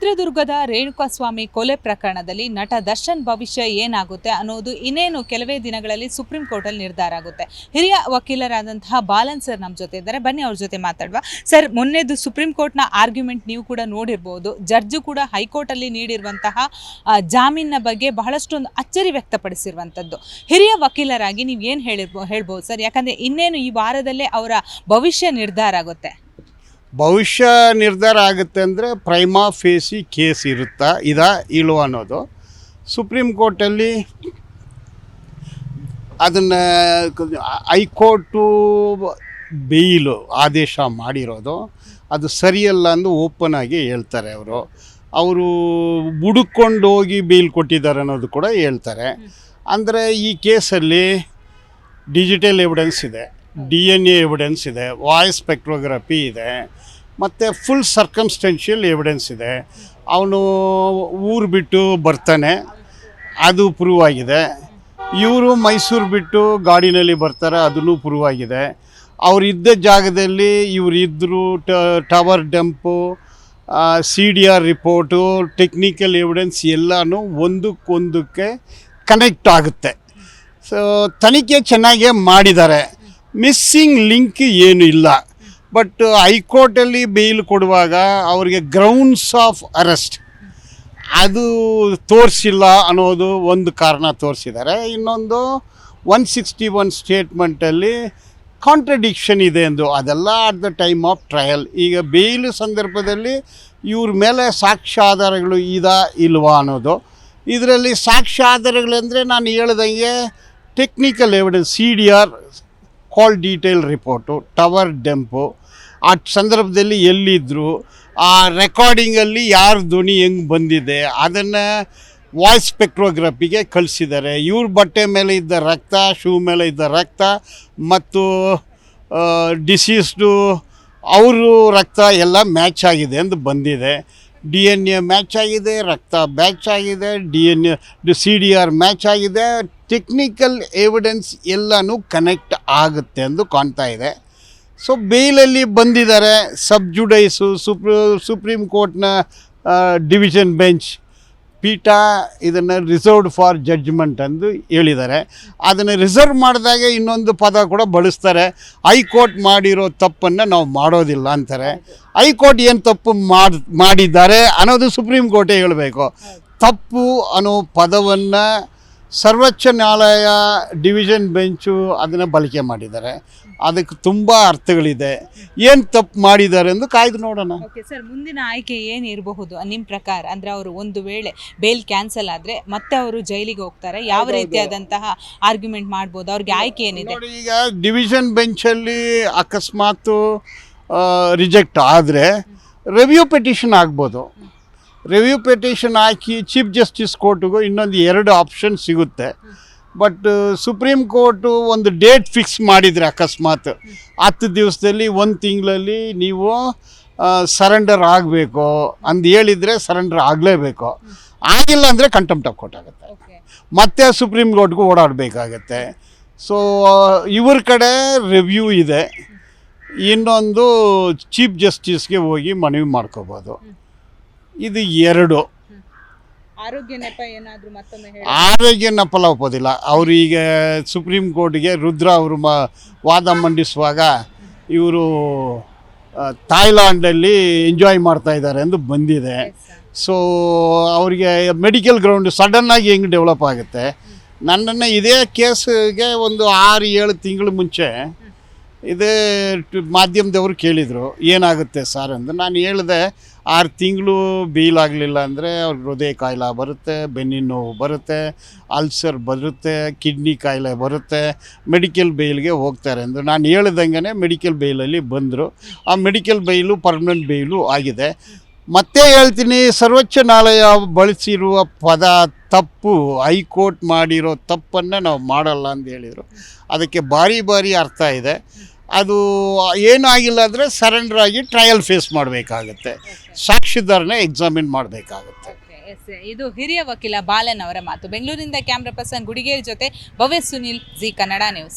ಚಿತ್ರದುರ್ಗದ ರೇಣುಕಾಸ್ವಾಮಿ ಕೊಲೆ ಪ್ರಕರಣದಲ್ಲಿ ನಟ ದರ್ಶನ್ ಭವಿಷ್ಯ ಏನಾಗುತ್ತೆ ಅನ್ನೋದು ಇನ್ನೇನು ಕೆಲವೇ ದಿನಗಳಲ್ಲಿ ಸುಪ್ರೀಂ ಕೋರ್ಟಲ್ಲಿ ನಿರ್ಧಾರ ಆಗುತ್ತೆ. ಹಿರಿಯ ವಕೀಲರಾದಂತಹ ಬಾಲನ್ ಸರ್ ನಮ್ಮ ಜೊತೆ ಇದ್ದಾರೆ. ಬನ್ನಿ ಅವ್ರ ಜೊತೆ ಮಾತಾಡುವ. ಸರ್, ಮೊನ್ನೆದು ಸುಪ್ರೀಂ ಕೋರ್ಟ್ನ ಆರ್ಗ್ಯುಮೆಂಟ್ ನೀವು ಕೂಡ ನೋಡಿರ್ಬೋದು. ಜಡ್ಜು ಕೂಡ ಹೈಕೋರ್ಟಲ್ಲಿ ನೀಡಿರುವಂತಹ ಜಾಮೀನಿನ ಬಗ್ಗೆ ಬಹಳಷ್ಟೊಂದು ಅಚ್ಚರಿ ವ್ಯಕ್ತಪಡಿಸಿರುವಂಥದ್ದು. ಹಿರಿಯ ವಕೀಲರಾಗಿ ನೀವು ಏನು ಹೇಳಿರ್ಬೋ, ಹೇಳ್ಬೋದು ಸರ್? ಯಾಕಂದರೆ ಇನ್ನೇನು ಈ ವಾರದಲ್ಲೇ ಅವರ ಭವಿಷ್ಯ ನಿರ್ಧಾರ ಆಗುತ್ತೆ. ಭವಿಷ್ಯ ನಿರ್ಧಾರ ಆಗುತ್ತೆ ಅಂದರೆ ಪ್ರೈಮಾ ಫೇಸಿ ಕೇಸ್ ಇರುತ್ತಾ? ಇದಾ ಇಳು ಅನ್ನೋದು. ಸುಪ್ರೀಂ ಕೋರ್ಟಲ್ಲಿ ಅದನ್ನು ಹೈಕೋರ್ಟು ಬೇಯಿಲು ಆದೇಶ ಮಾಡಿರೋದು. ಅದು ಸರಿಯಲ್ಲ ಅಂದು ಓಪನ್ ಆಗಿ ಹೇಳ್ತಾರೆ ಅವರು. ಅವರು ಹುಡುಕೊಂಡು ಹೋಗಿ ಬೇಲ್ ಕೊಟ್ಟಿದ್ದಾರೆ ಅನ್ನೋದು ಕೂಡ ಹೇಳ್ತಾರೆ. ಅಂದರೆ ಈ ಕೇಸಲ್ಲಿ ಡಿಜಿಟಲ್ ಎವಿಡೆನ್ಸ್ ಇದೆ. ಡಿ ಎನ್ ಎ ಎವಿಡೆನ್ಸ್ ಇದೆ ವಾಯ್ಸ್ ಸ್ಪೆಕ್ಟ್ರೋಗ್ರಫಿ ಇದೆ, ಮತ್ತು ಫುಲ್ ಸರ್ಕಮ್ಸ್ಟೆನ್ಷಿಯಲ್ ಎವಿಡೆನ್ಸ್ ಇದೆ. ಅವನು ಊರು ಬಿಟ್ಟು ಬರ್ತಾನೆ, ಅದು ಪ್ರೂವ್ ಆಗಿದೆ. ಇವರು ಮೈಸೂರು ಬಿಟ್ಟು ಗಾಡಿನಲ್ಲಿ ಬರ್ತಾರೆ, ಅದನ್ನು ಪ್ರೂವ್ ಆಗಿದೆ. ಅವ್ರು ಇದ್ದ ಜಾಗದಲ್ಲಿ ಇವರು ಇದ್ದರು tower dump C D R report technical evidence ಎಲ್ಲನೂ ಒಂದಕ್ಕೊಂದಕ್ಕೆ ಕನೆಕ್ಟ್ ಆಗುತ್ತೆ. ಸೊ ತನಿಖೆ ಚೆನ್ನಾಗೇ ಮಾಡಿದ್ದಾರೆ. ಮಿಸ್ಸಿಂಗ್ ಲಿಂಕ್ ಏನು ಇಲ್ಲ. ಬಟ್ ಹೈಕೋರ್ಟಲ್ಲಿ ಬೇಲ್ ಕೊಡುವಾಗ ಅವರಿಗೆ ಗ್ರೌಂಡ್ಸ್ ಆಫ್ ಅರೆಸ್ಟ್ ಅದು ತೋರಿಸಿಲ್ಲ ಅನ್ನೋದು ಒಂದು ಕಾರಣ ತೋರಿಸಿದ್ದಾರೆ. ಇನ್ನೊಂದು ಒನ್ ಸಿಕ್ಸ್ಟಿ ಒನ್ ಸ್ಟೇಟ್ಮೆಂಟಲ್ಲಿ ಕಾಂಟ್ರಡಿಕ್ಷನ್ ಇದೆ ಎಂದು. ಅದೆಲ್ಲ at the time of trial ಈಗ ಬೇಯ್ಲು ಸಂದರ್ಭದಲ್ಲಿ ಇವ್ರ ಮೇಲೆ ಸಾಕ್ಷ್ಯಾಧಾರಗಳು ಇದಾ ಇಲ್ವಾ ಅನ್ನೋದು. ಇದರಲ್ಲಿ ಸಾಕ್ಷ್ಯಾಧಾರಗಳೆಂದರೆ ನಾನು ಹೇಳ್ದಂಗೆ technical evidence C D R call detail report tower dump ಆ ಸಂದರ್ಭದಲ್ಲಿ ಎಲ್ಲಿದ್ದರು ಆ ರೆಕಾರ್ಡಿಂಗಲ್ಲಿ ಯಾರು ಧ್ವನಿ ಹೆಂಗೆ ಬಂದಿದೆ, ಅದನ್ನು ವಾಯ್ಸ್ ಸ್ಪೆಕ್ಟ್ರೋಗ್ರಫಿಗೆ ಕಳಿಸಿದ್ದಾರೆ. ಇವ್ರ ಬಟ್ಟೆ ಮೇಲೆ ಇದ್ದ ರಕ್ತ ಶೂ ಮೇಲೆ ಇದ್ದ ರಕ್ತ ಮತ್ತು ಡಿಸೀಸ್ಡು ಅವರು ರಕ್ತ ಎಲ್ಲ ಮ್ಯಾಚ್ ಆಗಿದೆ ಅಂತ ಬಂದಿದೆ. ಡಿ ಎನ್ ಎ ಮ್ಯಾಚ್ ಆಗಿದೆ, ರಕ್ತ ಮ್ಯಾಚ್ ಆಗಿದೆ D N A C D R match ಆಗಿದೆ ಟೆಕ್ನಿಕಲ್ ಎವಿಡೆನ್ಸ್ ಎಲ್ಲನೂ ಕನೆಕ್ಟ್ ಆಗುತ್ತೆ ಎಂದು ಕಾಣ್ತಾ ಇದೆ. ಸೊ ಬೇಲಲ್ಲಿ ಬಂದಿದ್ದಾರೆ. ಸಬ್ ಜುಡೈಸು ಸುಪ್ರೀ ಸುಪ್ರೀಂ ಕೋರ್ಟ್ನ ಡಿವಿಷನ್ ಬೆಂಚ್ ಪೀಠ ಇದನ್ನು ರಿಸರ್ವ್ಡ್ ಫಾರ್ ಜಡ್ಜ್ಮೆಂಟ್ ಎಂದು ಹೇಳಿದ್ದಾರೆ. ಅದನ್ನು ರಿಸರ್ವ್ ಮಾಡಿದಾಗ ಇನ್ನೊಂದು ಪದ ಕೂಡ ಬಳಸ್ತಾರೆ. ಹೈಕೋರ್ಟ್ ಮಾಡಿರೋ ತಪ್ಪನ್ನು ನಾವು ಮಾಡೋದಿಲ್ಲ ಅಂತಾರೆ. ಹೈಕೋರ್ಟ್ ಏನು ತಪ್ಪು ಮಾಡಿ, ಮಾಡಿದ್ದಾರೆ ಅನ್ನೋದು ಸುಪ್ರೀಂ ಕೋರ್ಟೇ ಹೇಳಬೇಕು. ತಪ್ಪು ಅನ್ನೋ ಪದವನ್ನು ಸರ್ವೋಚ್ಚ ನ್ಯಾಯಾಲಯ ಡಿವಿಷನ್ ಬೆಂಚು ಅದನ್ನು ಬಳಕೆ ಮಾಡಿದ್ದಾರೆ. ಅದಕ್ಕೆ ತುಂಬ ಅರ್ಥಗಳಿದೆ. ಏನು ತಪ್ಪು ಮಾಡಿದ್ದಾರೆ ಎಂದು ಕಾಯ್ದು ನೋಡೋಣ. ಓಕೆ ಸರ್ ಮುಂದಿನ ಆಯ್ಕೆ ಏನು ಇರಬಹುದು? ನಿಮ್ಮ ಪ್ರಕಾರ ಅಂದರೆ ಅವರು ಒಂದು ವೇಳೆ ಬೇಲ್ ಕ್ಯಾನ್ಸಲ್ ಆದರೆ ಮತ್ತೆ ಅವರು ಜೈಲಿಗೆ ಹೋಗ್ತಾರೆ? ಯಾವ ರೀತಿಯಾದಂತಹ ಆರ್ಗ್ಯುಮೆಂಟ್ ಮಾಡ್ಬೋದು? ಅವ್ರಿಗೆ ಆಯ್ಕೆ ಏನಿದೆ? ನೋಡಿ ಈಗ ಡಿವಿಷನ್ ಬೆಂಚಲ್ಲಿ ಅಕಸ್ಮಾತು ರಿಜೆಕ್ಟ್ ಆದರೆ ರಿವ್ಯೂ ಪೆಟಿಷನ್ ಆಗ್ಬೋದು. ರಿವ್ಯೂ ಪೆಟಿಷನ್ ಹಾಕಿ ಚೀಫ್ ಜಸ್ಟಿಸ್ ಕೋರ್ಟಿಗೂ ಇನ್ನೊಂದು ಎರಡು ಆಪ್ಷನ್ ಸಿಗುತ್ತೆ. ಬಟ್ ಸುಪ್ರೀಂ ಕೋರ್ಟು ಒಂದು ಡೇಟ್ ಫಿಕ್ಸ್ ಮಾಡಿದರೆ ಅಕಸ್ಮಾತ್. ಹತ್ತು ದಿವಸದಲ್ಲಿ ಒಂದು ತಿಂಗಳಲ್ಲಿ ನೀವು ಸರೆಂಡರ್ ಆಗಬೇಕು. ಅಂದು ಹೇಳಿದರೆ ಸರೆಂಡರ್ ಆಗಲೇಬೇಕು. ಆಗಿಲ್ಲ ಅಂದರೆ ಕಂಟೆಂಪ್ಟ್ ಆಫ್ ಕೋರ್ಟ್ ಆಗುತ್ತೆ. ಮತ್ತೆ ಸುಪ್ರೀಂ ಕೋರ್ಟ್ಗೂ ಓಡಾಡಬೇಕಾಗತ್ತೆ. ಸೊ ಇವ್ರ ಕಡೆ ರಿವ್ಯೂ ಇದೆ. ಇನ್ನೊಂದು ಚೀಫ್ ಜಸ್ಟಿಸ್ಗೆ ಹೋಗಿ ಮನವಿ ಮಾಡ್ಕೋಬೋದು. ಇದು ಎರಡು. ಆರೋಗ್ಯ ನೆಪ ಏನಾದರೂ ಮತ್ತೊಮ್ಮೆ ಆರೋಗ್ಯ ನಫಲ ಒಪ್ಪೋದಿಲ್ಲ. ಅವರು ಈಗ ಸುಪ್ರೀಂ ಕೋರ್ಟ್ಗೆ ರುದ್ರ ಅವರು ಮ ವಾದ ಮಂಡಿಸುವಾಗ ಇವರು ಥಾಯ್ಲ್ಯಾಂಡಲ್ಲಿ ಎಂಜಾಯ್ ಮಾಡ್ತಾ ಇದ್ದಾರೆ ಎಂದು ಬಂದಿದೆ. ಸೊ ಅವರಿಗೆ ಮೆಡಿಕಲ್ ಗ್ರೌಂಡ್ ಸಡನ್ನಾಗಿ ಹೆಂಗೆ ಡೆವಲಪ್ ಆಗುತ್ತೆ? ನನ್ನನ್ನು ಇದೇ ಕೇಸ್ಗೆ ಒಂದು ಆರು ಏಳು ತಿಂಗಳು ಮುಂಚೆ ಇದೇ ಮಾಧ್ಯಮದವರು ಕೇಳಿದರು, ಏನಾಗುತ್ತೆ ಸರ್ ಅಂತ. ನಾನು ಹೇಳಿದೆ, ಆರು ತಿಂಗಳು ಬೀಲಾಗಲಿಲ್ಲ ಅಂದರೆ ಅವ್ರಿಗೆ ಹೃದಯ ಕಾಯಿಲೆ ಬರುತ್ತೆ, ಬೆನ್ನಿನ ನೋವು ಬರುತ್ತೆ, ಅಲ್ಸರ್ ಬರುತ್ತೆ, ಕಿಡ್ನಿ ಕಾಯಿಲೆ ಬರುತ್ತೆ, ಮೆಡಿಕಲ್ ಬೇಯ್ಲ್ಗೆ ಹೋಗ್ತಾರೆ ಅಂದರು ನಾನು ಹೇಳ್ದಂಗೆ ಮೆಡಿಕಲ್ ಬೇಯ್ಲಲ್ಲಿ ಬಂದರು. ಆ ಮೆಡಿಕಲ್ ಬೈಲು ಪರ್ಮನೆಂಟ್ ಬೈಲು ಆಗಿದೆ. ಮತ್ತೆ ಹೇಳ್ತೀನಿ, ಸರ್ವೋಚ್ಚ ನ್ಯಾಯಾಲಯ ಬಳಸಿರುವ ಪದ ತಪ್ಪು, ಹೈಕೋರ್ಟ್ ಮಾಡಿರೋ ತಪ್ಪನ್ನು ನಾವು ಮಾಡಲ್ಲ ಅಂತ ಹೇಳಿದರು. ಅದಕ್ಕೆ ಭಾರಿ ಭಾರಿ ಅರ್ಥ ಇದೆ. ಅದು ಏನಾಗಿಲ್ಲ ಅಂದರೆ ಸರೆಂಡರ್ ಆಗಿ ಟ್ರಯಲ್ ಫೇಸ್ ಮಾಡಬೇಕಾಗತ್ತೆ. ಸಾಕ್ಷಿದಾರನ ಎಕ್ಸಾಮಿನ್ ಮಾಡಬೇಕಾಗುತ್ತೆ. ಇದು ಹಿರಿಯ ವಕೀಲ ಬಾಲನ್ ಅವರ ಮಾತು. ಬೆಂಗಳೂರಿನಿಂದ ಕ್ಯಾಮ್ರಾ ಪರ್ಸನ್ ಗುಡಿಗೇರಿ ಜೊತೆ ಭವ್ಯ ಸುನಿಲ್, ಜಿ ಕನ್ನಡ ನ್ಯೂಸ್.